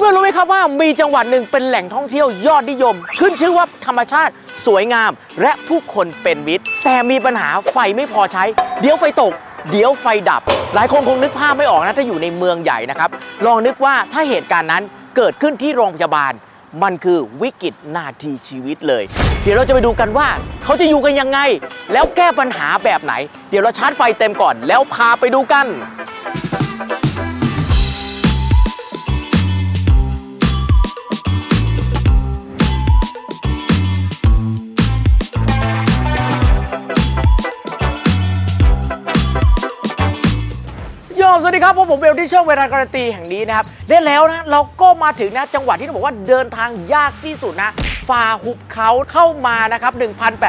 เพื่อนๆรู้ไหมครับว่ามีจังหวัดหนึ่งเป็นแหล่งท่องเที่ยวยอดนิยม ขึ้นชื่อว่าธรรมชาติสวยงาม และผู้คนเป็นมิตร แต่มีปัญหาไฟไม่พอใช้ เดี๋ยวไฟตก เดี๋ยวไฟดับ หลายคนคงนึกภาพไม่ออกนะถ้าอยู่ในเมืองใหญ่นะครับลองนึกว่าถ้าเหตุการณ์นั้นเกิดขึ้นที่โรงพยาบาล มันคือวิกฤตนาทีชีวิตเลย เดี๋ยวเราจะไปดูกันว่าเขาจะอยู่กันยังไง แล้วแก้ปัญหาแบบไหน เดี๋ยวเราชาร์จไฟเต็มก่อน แล้วพาไปดูกัน ครับผมผมเบลที่ช่องเวลาการันตีแห่งนี้นะครับได้แล้วนะเราก็มาถึงนะจังหวัดที่ต้องบอกว่าเดินทางยากที่สุดนะฝ่าหุบเขาเข้ามานะครับ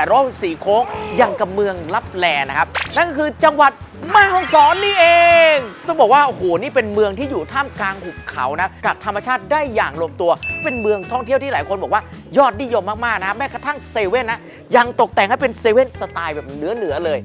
1,864โค้งยังกับเมืองลับแลนะครับ นั่นก็คือจังหวัดแม่ฮ่องสอนนี่เอง ต้องบอกว่าโอ้โหนี่เป็นเมืองที่อยู่ท่ามกลางหุบเขานะกับธรรมชาติได้อย่างลงตัว เป็นเมืองท่องเที่ยวที่หลายคนบอกว่ายอดนิยมมากๆนะแม้กระทั่งเซเว่นนะยังตกแต่งให้เป็นเซเว่นสไตล์แบบเหนือๆเลย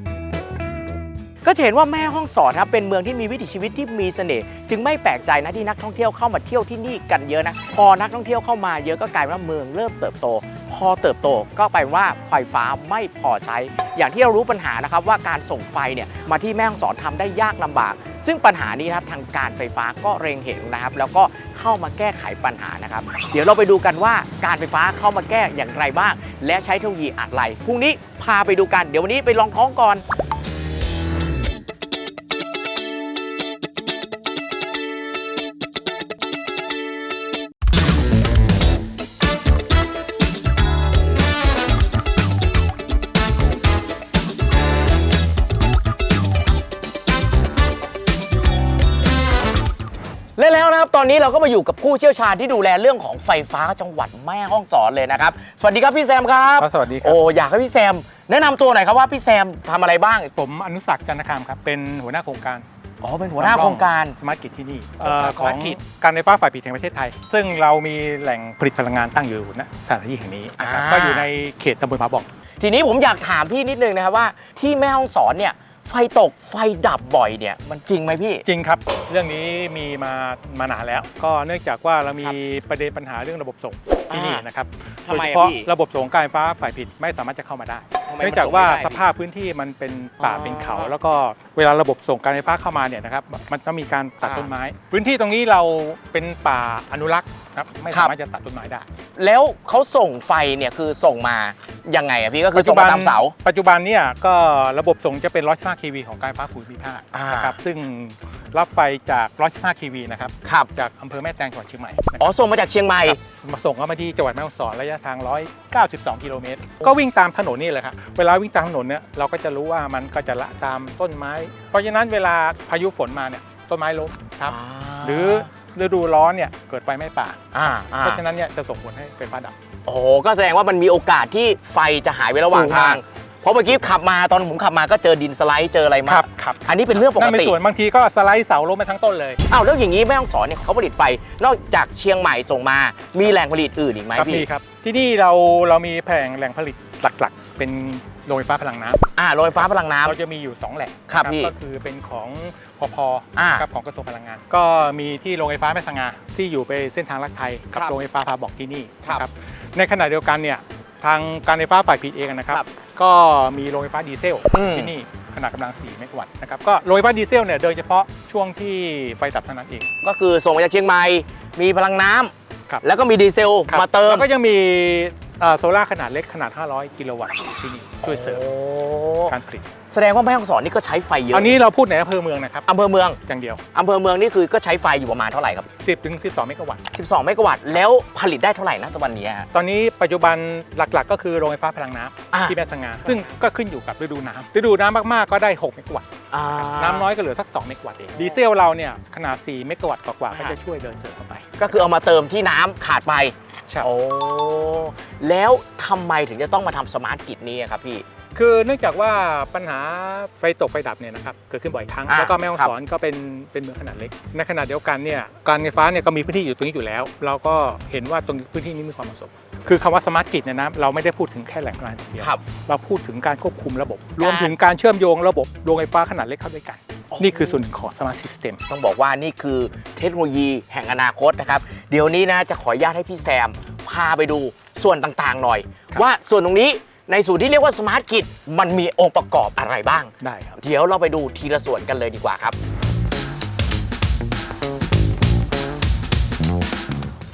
ก็จะเห็นว่าแม่ห้องสอนครับเป็นเมืองที่มีวิถีชีวิตที่มีเสน่ห์จึงไม่แปลกใจนะที่นักท่องเที่ยวเข้ามาเที่ยวที่นี่กันเยอะนะพอนักท่องเที่ยวเข้ามาเยอะก็กลายเป็นว่าเมืองเริ่มเติบโต พอเติบโตก็ไปว่าไฟฟ้าไม่พอใช้ อย่างที่เรารู้ปัญหานะครับว่าการส่งไฟเนี่ยมาที่แม่ห้องสอนทำได้ยากลำบาก ซึ่งปัญหานี้นะครับทางการไฟฟ้าก็เร็งเห็นนะครับ แล้วก็เข้ามาแก้ไขปัญหานะครับ เดี๋ยวเราไปดูกันว่าการไฟฟ้าเข้ามาแก้อย่างไรบ้าง และใช้เทคโนโลยีอะไรพรุ่งนี้พาไปดูกันเดี๋ยววันนี้ไปลองท้องก่อน นะครับตอนนี้เราก็มาอยู่กับผู้เชี่ยวชาญที่ดูแลเรื่องของไฟฟ้าจังหวัดแม่ฮ่องสอนเลยนะครับ สวัสดีครับพี่แซมครับครับสวัสดีครับ โอ้อยากให้พี่แซม แนะนำตัวหน่อยครับว่าพี่แซมทำอะไรบ้าง ผมอนุสักดิ์จันทคามครับ เป็นหัวหน้าโครงการอ๋อเป็นหัวหน้าโครงการ สมาร์ทกิจที่นี่โครงการเอ่อของ Smart Grid การไฟฟ้าฝ่ายผลิตแห่งประเทศไทย ซึ่งเรามีแหล่งผลิตพลังงานตั้งอยู่ณสถานที่แห่งนี้นะครับอ่า ก็อยู่ในเขตตำบลผาบอกทีนี้ผมอยากถามพี่นิดนึงนะครับว่าที่แม่ฮ่องสอนเนี่ย ไฟตกไฟดับบ่อยเนี่ยมันจริงไหมพี่ จริงครับ เรื่องนี้มีมามานานแล้ว ก็เนื่องจากว่าเรามีประเด็นปัญหาเรื่องระบบส่งที่นี่อ่านนะครับทำไมโดยอะเฉพาะพี่ระบบส่งการไฟฟ้าฝ่ายผลิตไม่สามารถจะเข้ามาได้ ทำไมเนื่องจากว่ามันส่งไม่ได้สภาพพื้นที่มันเป็นป่าอ๋อเป็นเขา แล้วก็เวลาระบบส่งการไฟฟ้าเข้ามาเนี่ยนะครับมันต้องมีการตัดอ่าต้นไม้ พื้นที่ตรงนี้เราเป็นป่าอนุรักษ์ครับไม่ครัสาบมารถจะตัดต้นไม้ได้แล้วเขาส่งไฟเนี่ยคือส่งมายังไงอะพี่ก็คือส่งมาตามเสา ปัจจุบันเนี่ยก็ระบบส่งจะเป็น115 kV ของการไฟฟ้าภูมิภาคอ่าน นะครับซึ่งรับไฟจาก 115 kV นะครับครับจากอำเภอแม่แตงจังหวัดเชียงใหม่นะคอ๋รัอบส่งมาจากเชียงใหม่ มาส่งเข้ามาที่จังหวัดแม่ฮ่องสอนระยะทาง 192 กิโลเมตร ก็วิ่งตามถนนนี่เลยครับเวลาวิ่งตามถนนเนี่ยเราก็จะรู้ว่ามันก็จะละตามต้นไม้ เพราะฉะนั้นเวลาพายุฝนมาเนี่ยต้นไม้ล้มครับหรือฤดูร้อนเนี่ยเกิดไฟไหม้ป่า อ่าอ่าเพราะฉะนั้นเนี่ยจะส่งผลให้ไฟฟ้าดับ โอ้โหก็แสดงว่ามันมีโอกาสที่ไฟจะหายไประหว่างสูงมากทาง เพราะเมื่อกี้ขับมาตอนผมขับมาก็เจอดินสไลด์เจออะไรมาครับครับอันนี้เป็นเรื่องปนั่กนเป็นติส่วนบางทีก็สไลด์เสาล้มไปทั้งต้นเลย อ้าวแล้วอย่างนี้แม่ฮ่องสอนเนี่ยเขาผลิตไฟนอกจากเชียงใหม่ส่งมา มีแหล่งผลิตอื่นอีกไหมครับพี่ มีครับ ที่นี่เราเรามีแผงแหล่งผลิตหลักๆ เป็นโรงไฟฟ้าพลังน้ำอ่าโรงไฟฟ้าพลังน้ำ เราจะมีอยู่ 2 แหล่งครับนะพี่ก็คือเป็นของพพอ่านะครับของกระทรวงพลังงาน ก็มีที่โรงไฟฟ้าแม่สง่าที่อยู่ไปเส้นทางลักไทยกับครับโรงไฟฟ้าพาบอกที่นี่ครับ นะในขณะเดียวกันเนี่ย ทางการไฟฟ้าฝ่ายผลิตเองนะครับ ครับก็มีโรงไฟฟ้าดีเซลอืม ที่นี่ขนาดกำลัง 4 เมกะวัตต์นะครับก็โรงไฟฟ้าดีเซลเนี่ยโดยเฉพาะช่วงที่ไฟดับเท่านั้นเอง ก็คือส่งมาจากเชียงใหม่ มีพลังน้ำครับ แล้วก็มีดีเซลครับมาเติม แล้วก็ยังมีเอ่อ โซล่าร์ขนาดเล็กขนาด 500 กิโลวัตต์ที่นี่ช่วยเสริมโอ้การผลิตแสดงว่าแม่ฮ่องสอนนี่ก็ใช้ไฟเยอะอันนี้เราพูดในอำเภอเมืองนะครับอำเภอเมืองอย่างเดียวอำเภอเมืองนี่คือก็ใช้ไฟอยู่ประมาณเท่าไหร่ครับ 10ถึง12 เมกะวัตต์ 12 เมกะวัตต์แล้วผลิตได้เท่าไหร่นะตะวันนี้ฮะตอนนี้ปัจจุบันหลักๆ ก็คือโรงไฟฟ้าพลังน้อ่าำที่แม่สง่าซึ่งก็ขึ้นอยู่กับฤดูน้ำฤดูน้ำมากๆก็ได้ 6 เมกะวัตต์อ่าน้ำน้อยก็เหลือสัก 2 เมกะวัตต์เองดีเซลเราเนี่ยขนาด 4 เมกะวัตต์กว่าๆก็อ่าจะช่วยเดินเสริมเข้าไป ก็คือเอามาเติมที่น้ำขาดไป ใช่โอ้แล้วทำไมถึงจะต้องมาทำสมาร์ทกิจนี้อะครับพี่ คือเนื่องจากว่าปัญหาไฟตกไฟดับเนี่ยนะครับเกิดขึ้นบ่อยครั้ง อ่าแล้วก็แม่ฮ่องครับสอนก็เป็นเป็นเมืองขนาดเล็ก ในขณะเดียวกันเนี่ยการไฟฟ้าเนี่ยก็มีพื้นที่อยู่ตรงนี้อยู่แล้ว เราก็เห็นว่าตรงพื้นที่นี้มีความเหมาะสม คือคำว่าสมาร์ทกิจเนี่ยนะเราไม่ได้พูดถึงแค่แหล่งพลังงานอย่างเดียวครับ เราพูดถึงการควบคุมระบบ รวมถึงการเชื่อมโยงระบบโรงไฟฟ้าขนาดเล็กเข้าด้วยกัน นี่คือส่วนหนึ่งของ Smart System ต้องบอกว่านี่คือเทคโนโลยีแห่งอนาคตนะครับ เดี๋ยวนี้นะจะขออนุญาตให้พี่แซม พาไปดูส่วนต่างๆหน่อยครับว่าส่วนตรงนี้ในส่วนที่เรียกว่าสมาร์ทกิจมันมีองค์ประกอบอะไรบ้าง ได้ครับ เดี๋ยวเราไปดูทีละส่วนกันเลยดีกว่าครับ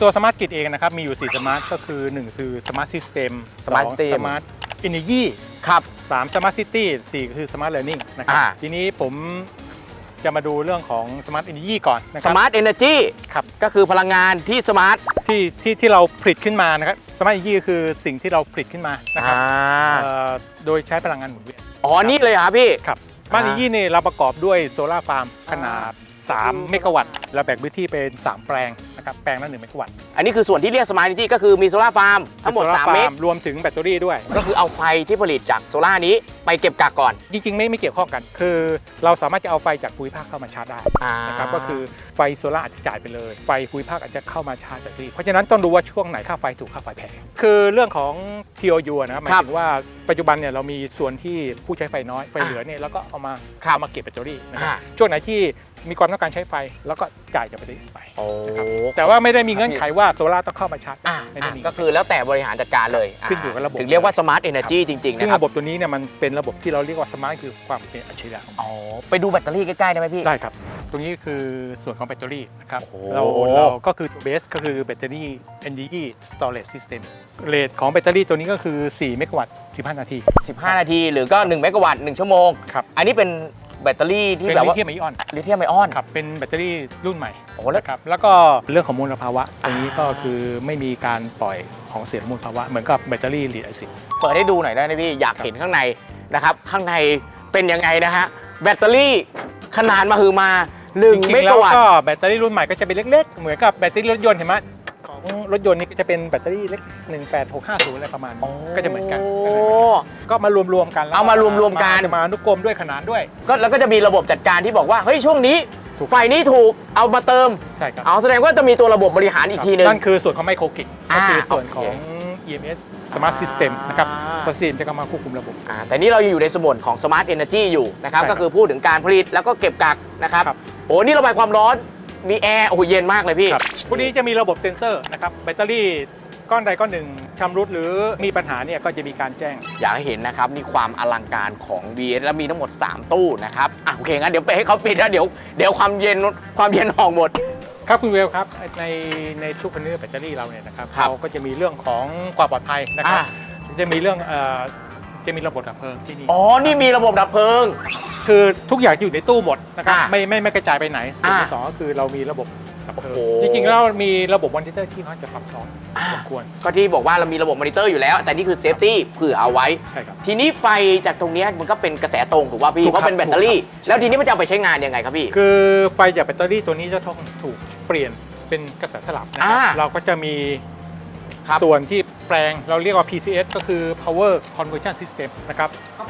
ตัว Smart Grid เองนะครับ มีอยู่4 Smart ก็คือ 1 คือ Smart System Smart 2 System Smart Energy ครับ3 Smart City 4คือ Smart Learning นะครับ อ่า ทีนี้ผมจะมาดูเรื่องของ Smart Energy ก่อนนะคสรับ มาร์ทเอเนจีครับ ก็คือพลังงานที่สมาร์ทที่ที่ที่เราผลิตขึ้นมานะครับ Smart Energy ก็คือสิ่งที่เราผลิตขึ้นมานะครับเอ่อโดยใช้พลังงานหมุนเวียน อ๋อ นี่เลยเหรอครับพี่ ครับ Smart Energy นี่เราประกอบด้วยโซลาร์ฟาร์มขนาด 3 เมกะวัตต์เราแบ่งพื้นที่เป็น 3 แปลงนะครับแปลงละ1เมกะวัตต์อันนี้คือส่วนที่เรียกสมาร์ทเอเนจีก็คือมีโซลาร์ฟาร์มทั้งหมดโซลาร์3เมฟาตร์รรวมถึงแบตเตอรี่ด้วย ก็คือเอาไฟที่ผลิตจากโซลาร์นี้ ไปเก็บกักก่อน จริง ๆ ไม่ไม่เกี่ยวข้องกัน คือ เราสามารถจะเอาไฟจากภูมิภาคเข้ามาชาร์จได้อ่า นะครับก็คือไฟโซลาร์อาจจะจ่ายไปเลย ไฟภูมิภาคอาจจะเข้ามาชาร์จแบตเตอรี่เพราะฉะนั้นต้องดูว่าช่วงไหนค่าไฟถูกค่าไฟแพงคือเรื่องของ TOU นะครับหมายถึงว่าปัจจุบันเนี่ยเรามีส่วนที่ผู้ใช้ไฟน้อยไฟเหลือเนี่ยแล้วก็เอามาครับ เอามาเก็บแบตเตอรี่นะครับ อ่า ช่วงไหนที่มีความต้องการใช้ไฟแล้วก็จ่ายจากแบตเตอรี่ไปโอ้นะครับแต่ว่าไม่ได้มีเงื่อนไขว่าโซลาร์ต้องเข้ามาชาร์จอ่าไม่ได้อ่ามี ก็คือแล้วแต่บริหารจัดการเลยขึ้นอยู่กับระบบ ถึงเรียกว่าสมาร์ทเอเนจีจริง ๆ ซึ่นะงครับระบบตัวนี้เนี่ยมันเป็นระบบที่เราเรียกว่าสมาร์ทคือความเป็นอัจฉริยะของมันอ๋อไปดูแบตเตอรี่ใกล้ ๆ ได้ไหมพี่ ได้ครับ ตรงนี้คือส่วนของแบตเตอรี่นะครับ โอ้เราโหเราก็คือเบสก็คือแบตเตอรี่ Energy Storage System เรทของแบตเตอรี่ตัวนี้ก็คือ 4 เมกะวัตต์ 15 นาที 15 นาทีหรือก็1เมกะวัตต์1ชั่วโมง ครับ อันนี้เป็น แบตเตอรี่ที่เป็นแบบลิว่าเธียมไอออนลิเธียมไอออน ครับเป็นแบตเตอรี่รุ่นใหม่โอ้แล้ว นะครับแล้วก็เรื่องของมลภาวะตรงนี้ก็คือไม่มีการปล่อยของเสียมลภาวะเหมือนกับแบตเตอรี่ลีดไอซิด เปิดให้ดูหน่อยได้ไหมพี่ อยากเห็นข้างในนะครับ ข้างในเป็นยังไงนะฮะ แบตเตอรี่ขนาดมาคือมา จ1เมริงๆแล้กะววัตต์ ก็แบตเตอรี่รุ่นใหม่ก็จะเป็นเล็กๆ เหมือนกับแบตเตอรี่รถยนต์เห็นไหม ของรถยนต์นี่ก็จะเป็นแบตเตอรี่เล็ก 18650อะไรประมาณนี้ก็จะเหมือนกันก็จะเหมือนกันก็มารวมๆกันแล้วเอามารวมๆกัน จะมาอนุกรมด้วยขนานด้วย ก็แล้วก็จะมีระบบจัดการที่บอกว่าเฮ้ยช่วงนี้ถูก ไฟนี้ถูกเอามาเติม ใช่ครับเอาแสดงว่าจะมีตัวระบบบริหารอีกทีหนึง นั่นคือส่วนของไมโครกิกอ่าก็คือส่วนโอเคของ EMS Smart System นะครับอ่า สซีมจะเข้ามาควบคุมระบบ อ่าแต่นี่เรายังอยู่ในส่วนของ Smart Energy อยู่นะครับ ใช่ครับก็คือพูดถึงการผลิตแล้วก็เก็บกักนะครับ ครับ โอ้นี่ระบายความร้อน มีแอร์โอ้โหเย็นมากเลยพี่ ครับพวกนี้จะมีระบบเซ็นเซอร์นะครับแบตเตอรี่ก้อนใดก้อนหนึ่งชำรุดหรือมีปัญหาเนี่ยก็จะมีการแจ้ง อยากให้เห็นนะครับ นี่ความอลังการของ VS แล้วมีทั้งหมด 3 ตู้นะครับอะโอเคงั้นเดี๋ยวไปให้เขาปิดแล้วเดี๋ยวเดี๋ยวความเย็นความเย็นออกหมด ครับคุณเวลครับในในทุกคอนเทนเนอร์แบตเตอรี่เราเนี่ยนะครับครับเราก็จะมีเรื่องของความปลอดภัยนะครับอ่า จะมีเรื่องเอ่อ จะมีระบบดับเพลิงที่นี่ อ๋อ นี่มีระบบดับเพลิง คือทุกอย่างอยู่ในตู้หมดนะครับอ่าไม่ไม่ไม่กระจายไปไหนส่วนอ่าที่สองก็คือเรามีระบบดับเพลิงโอ้โห จริงๆแล้วมีระบบมอนิเตอร์ที่ค่อนข้างจะซับซ้อนอ่าสมควรก็ที่บอกว่าเรามีระบบมอนิเตอร์อยู่แล้ว แต่นี่คือเซฟตี้เผื่อเอาไว้ ใช่ครับ ทีนี้ไฟจากตรงเนี้ยมันก็เป็นกระแสตรงถูกป่ะพี่ถูกเพครับราะเป็นแบตเตอรี่ ถูกครับ แล้วทีนี้มันจะเอาไปใช้งานยังไงครับพี่ คือไฟจากแบตเตอรี่ตัวนี้จะต้องถูกเปลี่ยนเป็นกระแสสลับนะครัอ่าบเราก็จะมีครับส่วนที่ แปลง เราเรียกว่า PCS ก็คือ Power Conversion System นะครับ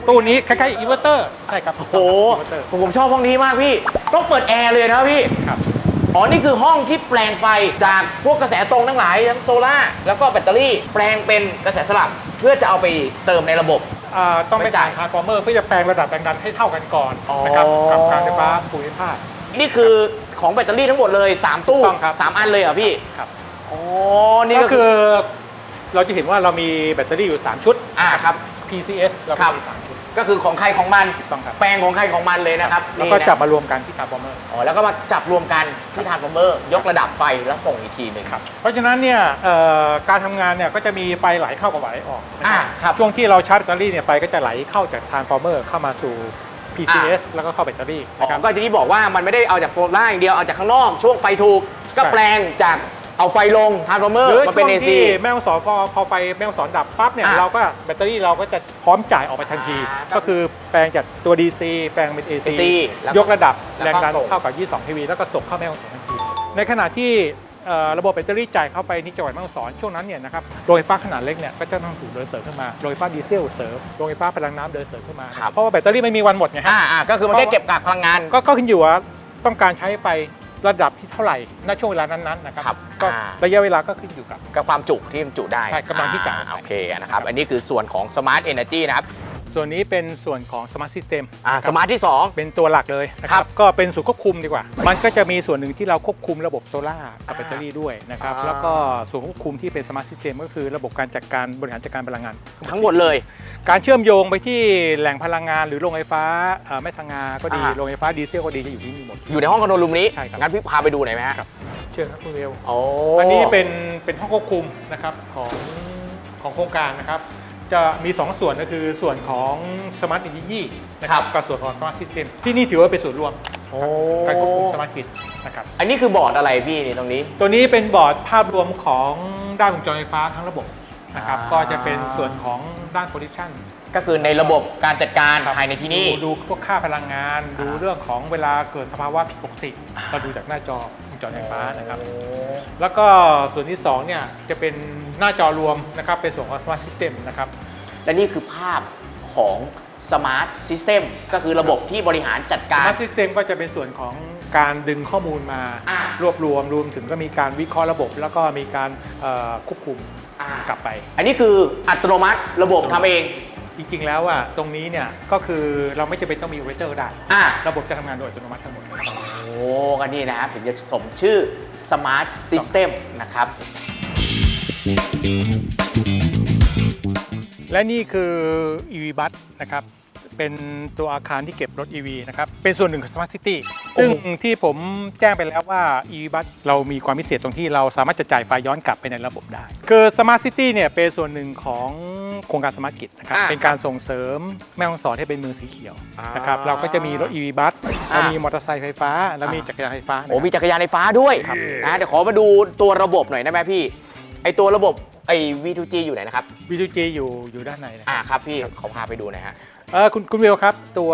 ตู้นี้คล้ายๆอินเวอร์เตอร์ใช่ครับโอ้โหอินเวอร์เตอร์ผมชอบห้องนี้มากพี่ ต้องเปิดแอร์เลยนะพี่ ครับ อ๋อ นี่คือห้องที่แปลงไฟจากพวกกระแสตรงทั้งหลายทั้งโซล่าร์แล้วก็แบตเตอรี่ แปลงเป็นกระแสสลับ เพื่อจะเอาไปเติมในระบบ อ่าต้องไปไม่จ่าจ่ายย ทาร์ฟอร์เมอร์เพื่อจะแปลงระดับแรงดันให้เท่ากันก่อนนะครับอ๋อ กับการไฟฟ้าภูมิภาค นี่คือของแบตเตอรี่ทั้งหมดเลย 3 ตู้ ถูกต้องครับสามอันเลยเหรอพี่ ครับ อ๋อ นี่ก็ก็คืคืออ เราจะเห็นว่าเรามีแบตเตอรี่อยู่ 3 ชุด อ่าครับ PCS เราครัก็บมี 3 ชุด ก็คือของใครของมันถูกต้องครับ แปลงของใครของมันเลยนะครับแล้วก็นี่นะจับมารวมกันที่ทาร์ฟอร์เมอร์ อ๋อแล้วก็มาจับรวมกันที่ทานฟอร์เมอร์ ยกระดับไฟแล้วส่งอีกทีหนึ่งครับ เพราะฉะนั้นเนี่ยเอ่อการทำงานเนี่ยก็จะมีไฟไหลเข้ากับไหลออกนะอ่าครับช่วงที่เราชาร์จแบตเตอรี่เนี่ยไฟก็จะไหลเข้าจากทรานส์ฟอร์เมอร์เข้ามาสู่ PCS แล้วก็เข้าแบตเตอรี่อ๋นะครับอก็ที่นี่บอกว่ามันไม่ได้เอาจากโฟลาร์อย่างเดียวเอาจากข้างนอกช่วงไฟถูก ก็ใช่ แปลงจาก เอาไฟลงทานฟอร์เมอหร์รือมาช่เป็นวง AC ที่แม่ฮ่องสอนพอพอไฟแม่ฮ่องสอนดับปั๊บเนี่ยอ่าเราก็แบตเตอรี่เราก็จะพร้อมจ่ายออกไปทันที อ่าก็คือแปลงจากตัว DC แปลงเป็น AC AC แล้วก็ยกระดับแล้วแรงก็ดันส่ง เท่ากับ 22 kV แล้วก็ส่งเข้าแม่ฮ่องสอนทันที ในขณะที่เอ่อระบบแบตเตอรี่จ่ายเข้าไปที่จังหวัดแม่ฮ่องสอนช่วงนั้นเนี่ยนะครับโรงไฟฟ้าขนาดเล็กเนี่ยก็จะต้องถูกเดินเสริมขึ้นมาโรงไฟฟ้าดีเซลเสริมโรงไฟฟ้าพลังน้ำเดินเสริมขึ้นมา ครับ เพราะว่าแบตเตอรี่ไม่มีวันหมดไงฮะ อ่าอ่าก็คือมันแค่เก็บกักพลังงาน ก็ก็ขึ้นอยู่ว่าต้องการใช้ไฟ ระดับที่เท่าไหร่ณช่วงเวลานั้นๆนะครับครับก็อ่า ระยะเวลาก็ขึ้นอยู่กับ กับความจุที่มันจุได้ใช่กำลังที่จ่าย อ่โอเคนะครับ อันนี้คือส่วนของ Smart Energy นะครับ ส่วนนี้เป็นส่วนของ Smart System อ่านะคสรับมาร์ทที่ 2 เป็นตัวหลักเลยนะคครัรับบก็เป็นศูนย์ควบคุมดีกว่า มันก็จะมีส่วนหนึ่งที่เราควบคุมระบบโซลาร์กับอ่าแบตเตอรี่ด้วยนะครับ อ่า แล้วก็ส่วนควบคุมที่เป็น Smart System ก็คือระบบการจัดการบริหารจัดการพลังงาน ทั้งหมดเลย การเชื่อมโยงไปที่แหล่งพลังงานหรือโรงไฟฟ้าเอ่อแม่สงาก็ดี อ่า โรงไฟฟ้าดีเซลก็ดีจะอยู่ที่นี่หมด อยู่ในห้องคอนโทรลรูมนี้ ใช่ครับ งั้นพี่พาไปดูหน่อยไหมฮะครับ เชิญครับคุณเวล โอ้อันนี้เป็นเป็นห้องควบคุมนะครับของของโครงการนะครับ จะมี2ส่วนก็คือส่วนของ Smart Energy นะครับกับส่วนของ Smart System ที่นี่ถือว่าเป็นส่วนรวมโอ้การควบคุม Smart Grid นะครับอันนี้คือบอร์ดอะไรพี่นี่ตรงนี้ ตัวนี้เป็นบอร์ดภาพรวมของด้านวงจรไฟฟ้าทั้งระบบนะครับอ่าก็จะเป็นส่วนของด้าน Position ก็คือในระบบการจัดการครับภายในที่นี่ดูดูพวกค่าพลังงาน ดูอ่าเรื่องของเวลาเกิดสภาวะผิดปกติอ่าเราดูจากหน้าจอ วงจรไฟฟ้านะครับโอ้แล้วก็ส่วนที่2เนี่ยจะเป็นหน้าจอรวมนะครับเป็นส่วนของ Smart System นะครับ และนี่คือภาพของ Smart System ก็คือระบบที่บริหารจัดการ Smart System ก็จะเป็นส่วนของการดึงข้อมูลมาอ่ารวบรวมรวมถึงก็มีการวิเคราะห์ระบบ แล้วก็มีการเอ่อควบคุมอ่ากกลับไป อันนี้คืออัตโนมัติระบบทำเองจริง ๆ แล้วอะตรงนี้เนี่ยก็คือเราไม่จำเป็นต้องมี operator ได้อ่าระบบจะทำงานโดยอัตโนมัติทั้งหมดโอ้ ก็นนี่นะครับถึงจะสมชื่อ Smart System นะครับ และนี่คือ EV Bus นะครับ เป็นตัวอาคารที่เก็บรถ EV นะครับ เป็นส่วนหนึ่งของ Smart City ซึ่งที่ผมแจ้งไปแล้วว่า EV Bus เรามีความพิเศษตรงที่เราสามารถจะจ่ายไฟย้อนกลับไปในระบบได้ คือ Smart City เนี่ยเป็นส่วนหนึ่งของโครงการ Smart Grid นะครับ อ่าเป็นการส่งเสริมแม่ฮ่องสอนให้เป็นเมืองสีเขียวอ่านนะครับเราก็จะมีรถ EV Bus เราอ่ามีมีมอเตอร์ไซค์ไฟฟ้าแล้วมีจักรยานไฟฟ้านะคโอ้รับ มีจักรยานไฟฟ้าด้วยนะเดี๋ยวขอมาดูตัวระบบหน่อยได้ไหมพี่ ไอตัวระบบไอ V2G อยู่ไหนนะครับ V2G อยู่อยู่ด้านในนะครับ อ่าครับพี่ขอพาไปดูหน่อยฮะ เออคุณคุณวิวครับ ตัว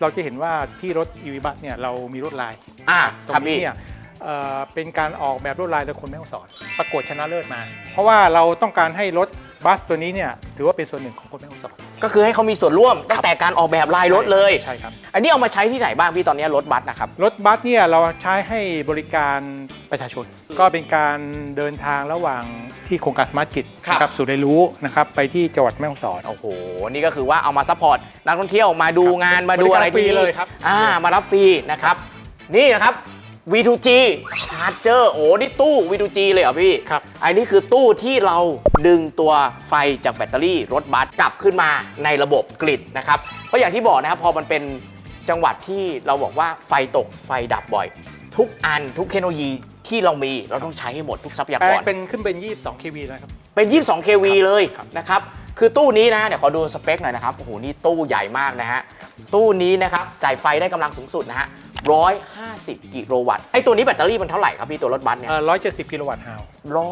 เราจะเห็นว่าที่รถ EV Bus เนี่ยเรามีรถลายอ่าตรครับงนี้พี่ เนี่ย เอ่อเป็นการออกแบบลวดลายโดยคนแม่ฮ่องสอนประกวดชนะเลิศมา เพราะว่าเราต้องการให้รถบัสตัวนี้เนี่ยถือว่าเป็นส่วนหนึ่งของคนแม่ฮ่องสอนก็คือให้เขามีส่วนร่วมตั้งแต่การออกแบบลายรถเลย ใช่ครับ อันนี้เอามาใช้ที่ไหนบ้างพี่ตอนนี้รถบัสนะครับ รถบัสเนี่ยเราใช้ให้บริการประชาชน ก็เป็นการเดินทางระหว่างที่โครงการสมาร์ทกิจครับ นะครับสู่ได้รู้นะครับไปที่จังหวัดแม่ฮ่องสอน โอ้โห นี่ก็คือว่าเอามาซัพพอร์ตนักท่องเที่ยวมาดูงานมาดูอะไรบริการฟรีที่นี่เลยครับ อ่ามารับฟรีนะครับ นี่นะครับ V2G Charger โอ้นี่ตู้ V2G เลยเหรอพี่ครับ อันนี้คือตู้ที่เราดึงตัวไฟจากแบตเตอรี่รถบัสกลับขึ้นมาในระบบกริดนะครับก็อย่างที่บอกนะครับพอมันเป็นจังหวัดที่เราบอกว่าไฟตกไฟดับบ่อย ทุกอันทุกเทคโนโลยีที่เรามีเราต้องใช้ให้หมดทุกทรัพยาแปลกงรเป็นขึ้นเป็น 22 kV นะครับ เป็น 22 kV เลยครับนะครับ คือตู้นี้นะเดี๋ยวขอดูสเปคหน่อยนะครับโอ้โหนี่ตู้ใหญ่มากนะฮะตู้นี้นะครับจ่ายไฟได้กำลังสูงสุดนะฮะ150 กิโลวัตต์ไอ้ตัวนี้แบตเตอรี่มันเท่าไหร่ครับพี่ตัวรถบัสเนี่ยเอ่อ170กิโลวัตต์ฮาว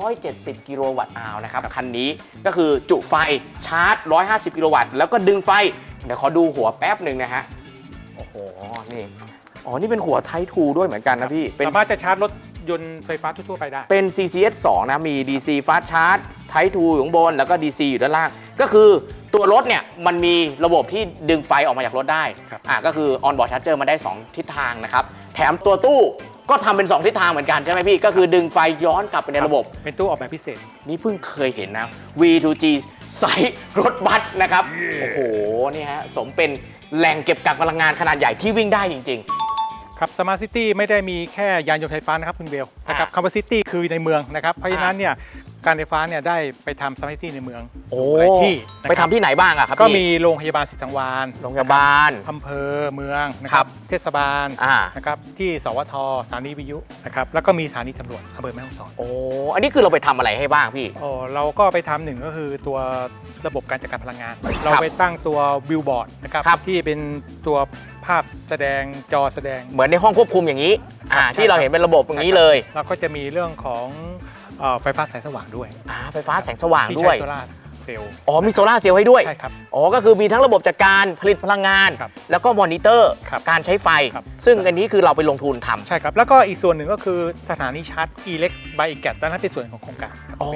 170กิโลวัตต์อาวนะครับคันนี้ก็คือจุไฟชาร์จ 150 กิโลวัตต์แล้วก็ดึงไฟ เดี๋ยวขอดูหัวแป๊บหนึ่งนะฮะโอ้โหนี่อ๋อ นี่เป็นหัวไททูด้วยเหมือนกันนะพี่เป็นสามารถจะชาร์จรถยนต์ไฟฟ้าทั่วๆไปได้ เป็น CCS 2 นะ มี DC Fast Charge Type 2อยู่ข้างบน แล้วก็ DC อยู่ด้านล่าง ก็คือตัวรถเนี่ยมันมีระบบที่ดึงไฟออกมาจากรถได้ครับอะก็คือ On-board Charger มันได้ 2 ทิศทางนะครับ แถมตัวตู้ก็ทำเป็น 2 ทิศทางเหมือนกันใช่ไหมพี่ ก็คือดึงไฟย้อนกลับไปในระบบ เป็นตู้ออกแบบพิเศษ นี่เพิ่งเคยเห็นนะ V2G ไซส์รถบัสนะครับ โอ้โห นี่ฮะ สมเป็นแหล่งเก็บกักพลังงานขนาดใหญ่ที่วิ่งได้จริงครับ Smart City ไม่ได้มีแค่ยานยนต์ไฟฟ้านะครับคุณเบลนะครับอ่าคำว่า City คือในเมืองนะครับ เพราะฉะนั้นเนี่ย การไฟฟ้าเนี่ยได้ไปทำ Smart City ในเมืองๆโอ้หลายที่นะไปครัทำบที่ไหนบ้างอะครับก็พี่มีโรงพยาบาลศรีสังวานโรงพยาบาล อำเภอเมืองนะคครัรับ บเทศบาลอ่า นะครับที่สวทสถานีวิทยุนะครับแล้วก็มีสถานีตำรวจอำเภอแม่ฮ่องสอนโอ้ อันนี้คือเราไปทำอะไรให้บ้างพี่โอ้เราก็ไปทำหนึ่งก็คือตัวระบบการจัดการพลังงาน เราไปตั้งตัวบิลบอร์ดนะครับครับ ที่เป็นตัวภาพแสดงจอแสดง เหมือนในห้องควบคุมอย่างนี้ อ่าครับที่เราเห็นเป็นระบบอย่างนี้เลย แล้วก็จะมีเรื่องของ เอ่อไฟฟ้าแสงสว่างด้วยอ่าไฟฟ้าแสงสว่างที่ด้ใช้วย โซลาร์เซลล์อ๋อมีโซลาร์เซลล์ให้ด้วย ใช่ครับ อ๋อ ก็คือมีทั้งระบบจัดการผลิตพลังงาน ครับแล้วก็มอนิเตอร์ ครับการใช้ไฟ ครับ ซึ่งอันนี้คือเราไปลงทุนทำใช่ครับ แล้วก็อีกส่วนหนึ่งก็คือสถานีชาร์จ Elex by e g a t นั่นเป็นส่วนของโครงการครับอ๋อ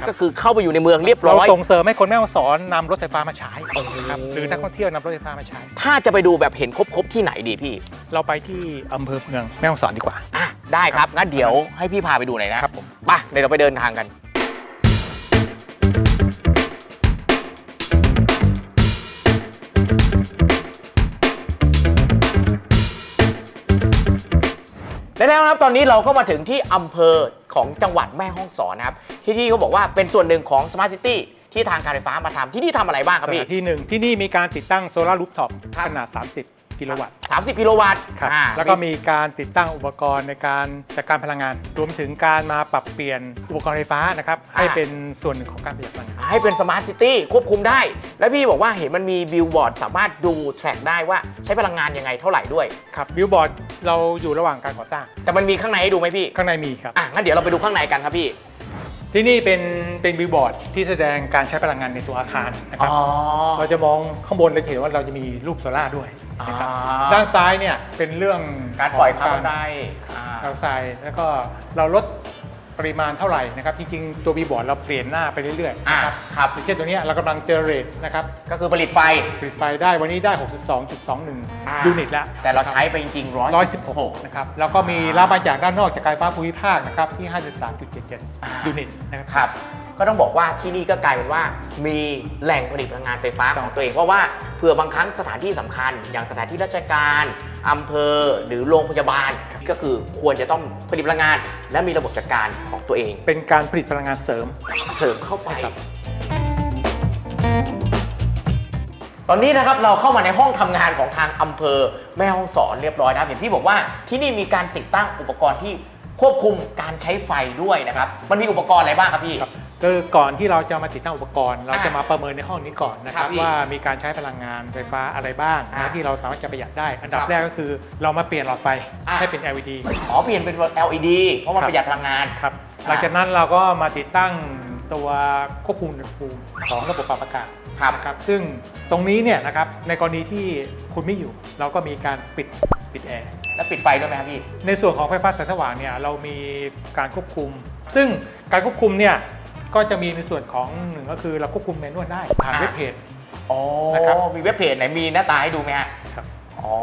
ครับก็คือเข้าไปอยู่ในเมืองเรียบเราร้อย ส่งเสริมให้คนแม่ฮ่องสอนนำรถไฟฟ้ามาใช้ครับหรือนักท่องเที่ยวนำรถไฟฟ้ามาใช้ ถ้าจะไปดูแบบเห็นครบๆที่ไหนดีพี่ เราไปที่อำเภอเมืองแม่ฮ่องสอนดีกว่า อะ ได้ครับ งั้นเดี๋ยวให้พี่พาไปดูหน่อยนะครับผมไปเดี๋ยวเราไปเดินทางกัน และแล้วครับตอนนี้เราก็มาถึงที่อำเภอของจังหวัดแม่ฮ่องสอนะครับ ที่นี่เขาบอกว่าเป็นส่วนหนึ่งของสมาร์ทซิตี้ที่ทางการไฟฟ้ามาทำที่นี่ทำอะไรบ้างครับพี่ที่หนึ่งที่นี่มีการติดตั้งโซลารูฟท็อปขนาด 30 กิโลวัตต์30 กิโลวัตต์ครับอ่าแล้วก็มีการติดตั้งอุปกรณ์ในการจัดการพลังงาน รวมถึงการมาปรับเปลี่ยนอุปกรณ์ไฟฟ้านะครับให้เป็นส่วนหนึ่งของการประหยัดพลังงาน ให้เป็น Smart City ควบคุมได้ และพี่บอกว่าเห็นมันมีบิลบอร์ดสามารถดูแทร็กได้ว่าใช้พลังงานยังไงเท่าไหร่ด้วย ครับบิลบอร์ดเราอยู่ระหว่างการก่อสร้าง แต่มันมีข้างในให้ดูไหมพี่ข้างในมีครับ อะงั้นเดี๋ยวเราไปดูข้างในกันครับพี่ ที่นี่เป็นเป็นบิลบอร์ดที่แสดงการใช้พลังงานในตัวอาคารนะครับเราจะมองข้างบนเราจะเห็นว่าเราจะมีรูปโซล่าร์ด้วย นะครับอ่าด้านซ้ายเนี่ยเป็นเรื่องการปล่อยคาร์บของนไดอ่าไดออกไซด์แล้วก็เราลดปริมาณเท่าไหร่นะครับจริงๆตัวบีบอร์ดเราเปลี่ยนหน้าไปเรื่อยๆอ่านะครับครับอย่างเช่นตัวเนี้ยเรากำลังเจเนเรตนะครับก็คือผลิตไฟปิดไฟได้วันนี้ได้อ่า62.21 ยูนิตแล้ว แต่เราใช้ไปจริงๆ116 116 นะครับแล้วก็มีรับมาจากด้านนอกจากการไฟฟ้าภูมิภาคนะครับที่ 53.77 ยูนิตนะครับครับ ก็ต้องบอกว่าที่นี่ก็กลายเป็นว่า มีแหล่งผลิตพลังงานไฟฟ้าของตัวเองเพราะว่าเผื่อบางครั้งสถานที่สำคัญ อย่างสถานที่ราชการอำเภอหรือโรงพยาบาลก็คือควรจะต้องผลิตพลังงาน และมีระบบจัดการของตัวเอง เป็นการผลิตพลังงานเสริมเสริมเข้าไปครับตอนนี้นะครับเราเข้ามาในห้องทำงานของทางอำเภอแม่ฮ่องสอนเรียบร้อยนะครับเห็นพี่บอกว่าที่นี่มีการติดตั้งอุปกรณ์ที่ควบคุมการใช้ไฟด้วยนะครับ มันมีอุปกรณ์อะไรบ้างครับพี่ ครับคือก่อนที่เราจะมาติดตั้งอุปกรณ์ เราอ่าจะมาประเมินในห้องนี้ก่อนนะคครัรับบพี่ว่ามีการใช้พลังงานไฟฟ้าอะไรบ้างอ่านะที่เราสามารถจะประหยัดได้ อันดับครับแรกก็คือเรามาเปลี่ยนหลอดไฟอ่าให้เป็น LED อ๋อเปลี่ยนเป็น LED เพราะมันครับประหยัดพลังงานครับอ่าหลังจากนั้นเราก็มาติดตั้งตัวควบคุมอุณหภูมิของระบบปรับอากาศครับนะครับซึ่งตรงนี้เนี่ยนะครับในกรณีที่คุณไม่อยู่ เราก็มีการปิดปิดแอร์แล้วปิดไฟด้วยไหมครับพี่ในส่วนของไฟฟ้าแสงสว่างเนี่ยเรามีการควบคุม ซึ่งการควบคุมเนี่ย ก็จะมีในส่วนของหนึ่งก็คือเราควบคุมแมนนวลได้ผ่านอ่าเว็บเพจ อ๋อนะครับ มีเว็บเพจไหนมีหน้าตาให้ดูไหมฮะครับ อ๋อ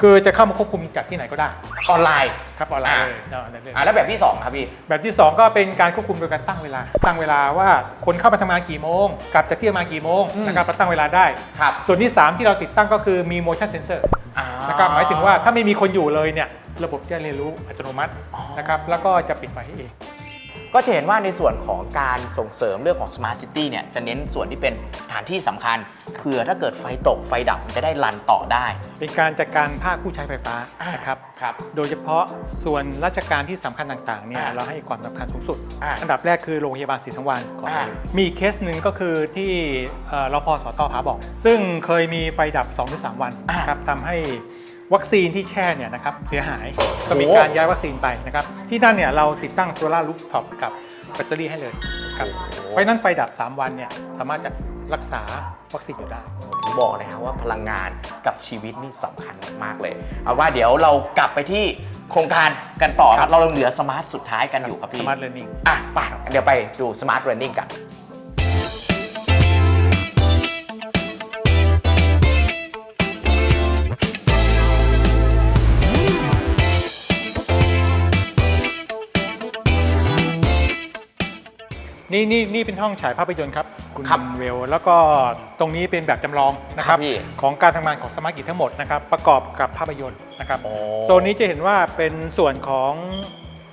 คือจะเข้ามาควบคุมจากที่ไหนก็ได้ ออนไลน์ ครับออนไลน์อ่าเลยเนาะนั่นเองอ่าแล้วแบบที่สองครับพี่ แบบที่ 2 ก็เป็นการควบคุมโดยการตั้งเวลา ตั้งเวลาว่าคนเข้ามาทำงานกี่โมง กลับจากที่ทำงานกี่โมงอืม นะครับมาตั้งเวลาได้ ครับ ส่วนที่ 3 ที่เราติดตั้งก็คือมี motion sensor อ่า นะครับหมายถึงว่าถ้าไม่มีคนอยู่เลยเนี่ยระบบจะเรียนรู้อัตโนมัติอ๋อ นะครับแล้วก็จะปิดไฟให้เอง ก็จะเห็นว่าในส่วนของการส่งเสริมเรื่องของ Smart City เนี่ยจะเน้นส่วนที่เป็นสถานที่สำคัญเผื่อถ้าเกิดไฟตกไฟดับมันจะได้รันต่อได้ เป็นการจัดการภาคผู้ใช้ไฟฟ้านะครับ ครับ โดยเฉพาะส่วนราชการที่สำคัญต่างๆเนี่ยอ่าเราให้ความสำคัญสูงสุด อ่าอันดับแรกคือโรงพยาบาลศรีสังวานก่อนอ่า เลยมีเคสหนึ่งก็คือที่เอ่อรพสตผาบอก ซึ่งเคยมีไฟดับ 2-3 วันนะครับทำให้ วัคซีนที่แช่เนี่ยนะครับเสียหายก็มีการย้ายวัคซีนไปนะครับที่นั่นเนี่ยเราติดตั้งโซลารูฟท็อปกับแบตเตอรี่ให้เลยครับเพราะฉะนั้นไฟดับ 3 วันเนี่ยสามารถจะรักษาวัคซีนอยู่ได้ผมบอกเลยครับว่าพลังงานกับชีวิตนี่สำคัญมากๆเลย เอาว่าเดี๋ยวเรากลับไปที่โครงการกันต่อคครัรับบเราเหลือสมาร์ทสุดท้ายกันอยู่ครับพี่ Smart Learning อะไปเดี๋ยวไปดูสมาร์ทเรนนิ่งกัน นี่นี่นี่เป็นห้องฉายภาพยนตร์ครับคุณครับเวล แล้วก็ตรงนี้เป็นแบบจำลองนะคครัรับบพี่ของการทำงานของสมาร์ทกิจทั้งหมดนะครับประกอบกับภาพยนตร์นะครับโอ้ โซนนี้จะเห็นว่าเป็นส่วนของ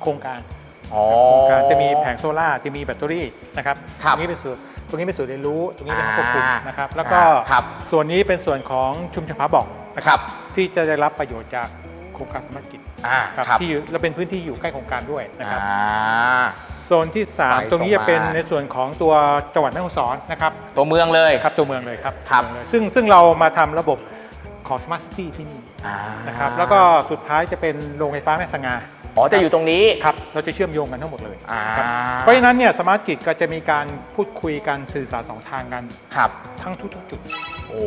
โครงการ อ๋อ โครงการจะมีแผงโซล่าร์จะมีแบตเตอรี่นะครับครับตรงนี้เป็นส่วนตรงนี้เป็นส่วนเรียนรู้ตรงนี้เป็นห้องควบคุมอ่านนะครับแล้วก็ครับ ส่วนนี้เป็นส่วนของชุมชนผาบอกนะคครัรับบที่จะได้รับประโยชน์จากโครงการสมาร์ทกิจอ่าครับครับที่อยู่และเป็นพื้นที่อยู่ใกล้โครงการด้วยนะครับ อ่า โซนที่ ไป3 ตรงนี้จะเป็นส่งมา ในส่วนของตัวจังหวัดแม่ฮ่องสอนนะครับตัวเมืองเลย ครับตัวเมืองเลยครับครับ ตัวเมืองเลยซึ่งซึ่งเรามาทำระบบของ Smart City ที่นี่อ่านะครับแล้วก็สุดท้ายจะเป็นโรงไฟฟ้าแม่สง่าอ๋อจะอยู่ตรงนี้ ครับเราจะเชื่อมโยงกันทั้งหมดเลยอ่า ครับเพราะฉะนั้นเนี่ยสมาร์ทกิจก็จะมีการพูดคุยกันสื่อสารสองทางกัน ครับทั้งทุกๆจุด โอ้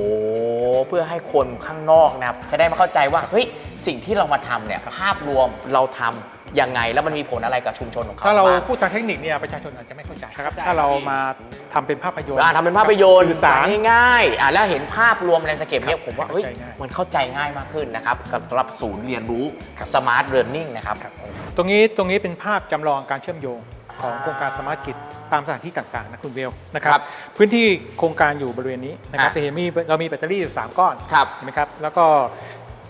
เพื่อให้คนข้างนอกนะครับจะได้มาเข้าใจว่าเฮ้ยสิ่งที่เรามาทำเนี่ยภาพรวมเราทำยังไงแล้วมันมีผลอะไรกับชุมชนของเขาถ้าเราบ้ง พูดทางเทคนิคเนี่ยประชาชนอาจจะไม่เข้าใจครับเข้าใจถ้าเรามาทำเป็นภาพยนตร์อ่าทำเป็นภาพยนตร์สื่อสาร ง่ายๆอ่าแล้วเห็นภาพรวมในสเก็ตเนี่ยครับผมว่าเฮ้ยเข้าใจง่ายมันเข้าใจง่ายมากขึ้นนะครับกับสำหรับศูนย์เรียนรู้ Smart Learning นะครับ ตรงนี้ตรงนี้เป็นภาพจำลองการเชื่อมโยง ของอ่าโครงการสมาร์ทกิจตามสถานที่ต่างๆนะคุณเวลนะครัครับบพื้นที่โครงการอยู่บริเวณนี้นะครับอะจะเห็นมีเรามีแบตเตอรี่อยู่สามก้อนครับเห็นไหมครับแล้วก็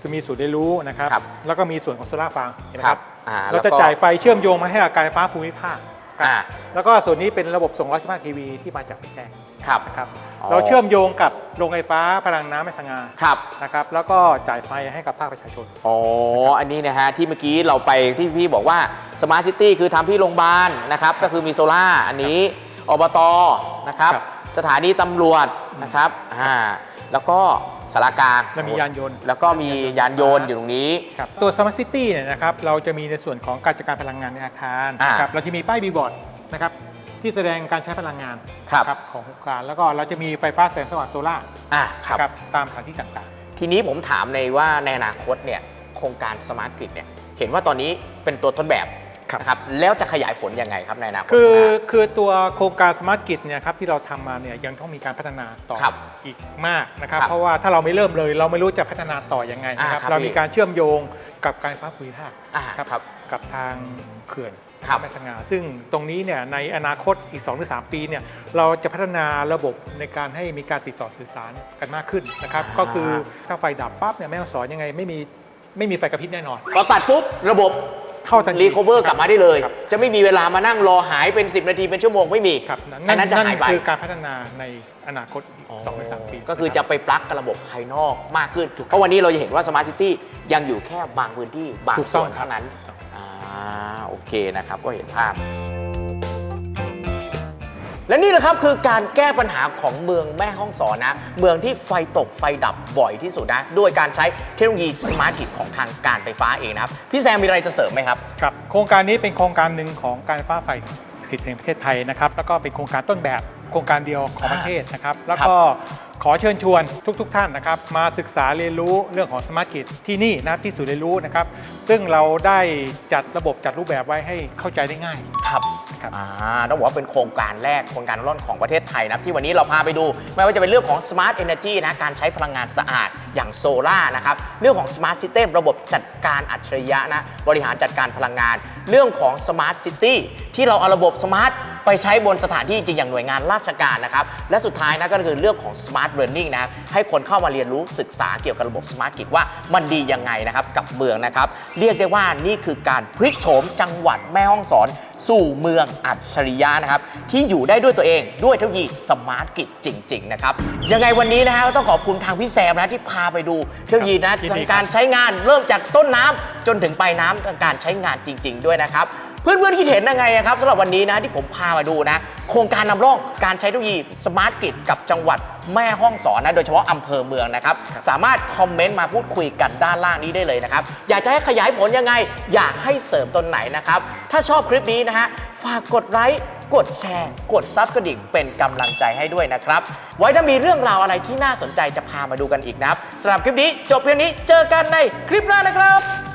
จะมีศูนย์เรียนรู้นะครับครับ แล้วก็มีส่วนของโซลาร์ฟาร์มเห็นไหมคครัรับบอ่าเราจะแล้วก็จ่ายไฟเชื่อมโยงมาให้กับการไฟฟ้าภูมิภาคครับอ่าแล้วก็ส่วนนี้เป็นระบบส่ง115 kV ที่มาจากพี่แจ้ง ครับ นะครับอ๋อ เราเชื่อมโยงกับโรงไฟฟ้าพลังน้ำแม่สง่าครับ นะครับแล้วก็จ่ายไฟให้กับภาคประชาชน อ๋อ อันนี้นะฮะที่เมื่อกี้เราไปที่พี่บอกว่าสมาร์ทซิตี้คือทำที่โรงพยาบาลนะครับ ก็คือมีโซล่าร์อันนี้อบตนะครับ ครับ สถานีตำรวจนะครับอ่าแล้วก็สารากลางและมียานยนต์ แล้วก็มียานยนต์อยู่ตรงนี้ ครับตัว Smart City เนี่ยนะครับเราจะมีในส่วนของการจัดการพลังงานในอาคารอ่านะครับเราจะมีป้ายบีบอร์ดนะครับ ที่แสดงการใช้พลังงานครับนะของโครงการ แล้วก็เราจะมีไฟฟ้าแสงสว่างโซล่าร์อ่าครับนะครับตามสถานที่ต่างทีนี้ผมถามในว่าในอนาคตเนี่ยโครงการสมาร์ทกริดเนี่ยเห็นว่าตอนนี้เป็นตัวต้นแบบครับนะครับแล้วจะขยายผลยังไงครับในอนาคตๆคือข้างหน้าคือตัวโครงการ Smart Grid เนี่ยครับที่เราทำมาเนี่ยยังต้องมีการพัฒนาต่อครับอีกมากนะครับครับ เพราะว่าถ้าเราไม่เริ่มเลย เราไม่รู้จะพัฒนาต่อยังไงนะครับอ่าครับเราพี่มีการเชื่อมโยงกับการไฟฟ้าภูมิภาคอ่าครับกับทางเขื่อน ครับแม่สง่าซึ่งตรงนี้เนี่ยในอนาคตอีก2-3ปีเนี่ยเราจะพัฒนาระบบในการให้มีการติดต่อสื่อสารกันมากขึ้นนะครับอ่าก็คือถ้าไฟดับปั๊บเนี่ยแม่ฮ่องสอนยังไงไม่มีไม่มีไฟกระพริบแน่นอนพอตัดปุ๊บระบบเข้าทันทีรีคอเวอร์กลับมาได้เลยครับจะไม่มีเวลามานั่งรอหายเป็น 10 นาทีเป็นชั่วโมงไม่มีครับอันนั้นจะหายไปคือการพัฒนาในอนาคตอีกสองหรือสามปี ก็คือจะไปปลั๊กกับระบบภายนอกมากขึ้น เพราะวันนี้เราจะเห็นว่าสมาร์ทซิตี้ยังอยู่แค่บางพื้นที่บางถูกต้ส่องวนครับเท่านั้นอ่า โอเคนะครับก็เห็นภาพ และนี่แหละครับคือการแก้ปัญหาของเมืองแม่ฮ่องสอนนะ เมืองที่ไฟตกไฟดับบ่อยที่สุดนะ ด้วยการใช้เทคโนโลยีสมาร์ทกิของทางการไฟฟ้าเองนะครับ พี่แซมมีอะไรจะเสริมไหมครับ ครับโครงการนี้เป็นโครงการหนึ่งของการไฟฟ้าฝ่ายผลิตแห่งประเทศไทยนะครับ แล้วก็เป็นโครงการต้นแบบโครงการเดียวของประเทศนะครับ แล้วก็ ขอเชิญชวนทุกๆทท่านนะครับมาศึกษาเรียนรู้เรื่องของสมาร์ทกิจที่นี่นะครับที่ศูนย์เรียนรู้นะครับ ซึ่งเราได้จัดระบบจัดรูปแบบไว้ให้เข้าใจได้ง่าย ครับครับอ่าต้องบอกว่าเป็นโครงการแรกโครงการร่อนของประเทศไทยนะครับที่วันนี้เราพาไปดู ไม่ว่าจะเป็นเรื่องของ Smart Energy นะการใช้พลังงานสะอาด อย่างโซล่านะครับ เรื่องของ Smart System ระบบจัดการอัจฉริยะนะ บริหารจัดการพลังงาน เรื่องของ Smart City ที่เราเอาระบบ Smart ไปใช้บนสถานที่จริงอย่างหน่วยงานราชการนะครับ และสุดท้ายนะก็คือเรื่องของ Smart Learning นะครับ ให้คนเข้ามาเรียนรู้ศึกษาเกี่ยวกับระบบ Smart Grid ว่ามันดียังไงนะครับ กับเมืองนะครับ เรียกได้ว่านี่คือการพลิกโฉมจังหวัดแม่ฮ่องสอนสู่เมืองอัจฉริยะนะครับ ที่อยู่ได้ด้วยตัวเองด้วยเทคโนโลยีสมาร์ทกิจจริง ๆ นะครับ ยังไงวันนี้นะฮะก็ต้องขอบคุณทางพี่แซมนะที่พาไปดูเทคโนโลยีนะยินดีทางครับการใช้งานเริ่มจากต้นน้ำจนถึงปลายน้ำทางการใช้งานจริง ๆ ด้วยนะครับเพื่อนๆคิดเห็นยังไงนะครับสำหรับวันนี้นะที่ผมพามาดูนะ โครงการนำร่องการใช้เทคโนโลยีสมาร์ทกิจกับจังหวัดแม่ฮ่องสอนนะโดยเฉพาะอำเภอเมืองนะครับ สามารถคอมเมนต์มาพูดคุยกันด้านล่างนี้ได้เลยนะครับ อยากจะให้ขยายผลยังไง อยากให้เสริมตนไหนนะครับ ถ้าชอบคลิปนี้นะฮะฝากกดไลค์ กดแชร์ กดซับกระดิ่งเป็นกำลังใจให้ด้วยนะครับ ไว้ถ้ามีเรื่องราวอะไรที่น่าสนใจจะพามาดูกันอีกนะครับสำหรับคลิปนี้จบเพียงนี้เจอกันในคลิปหน้านะครับ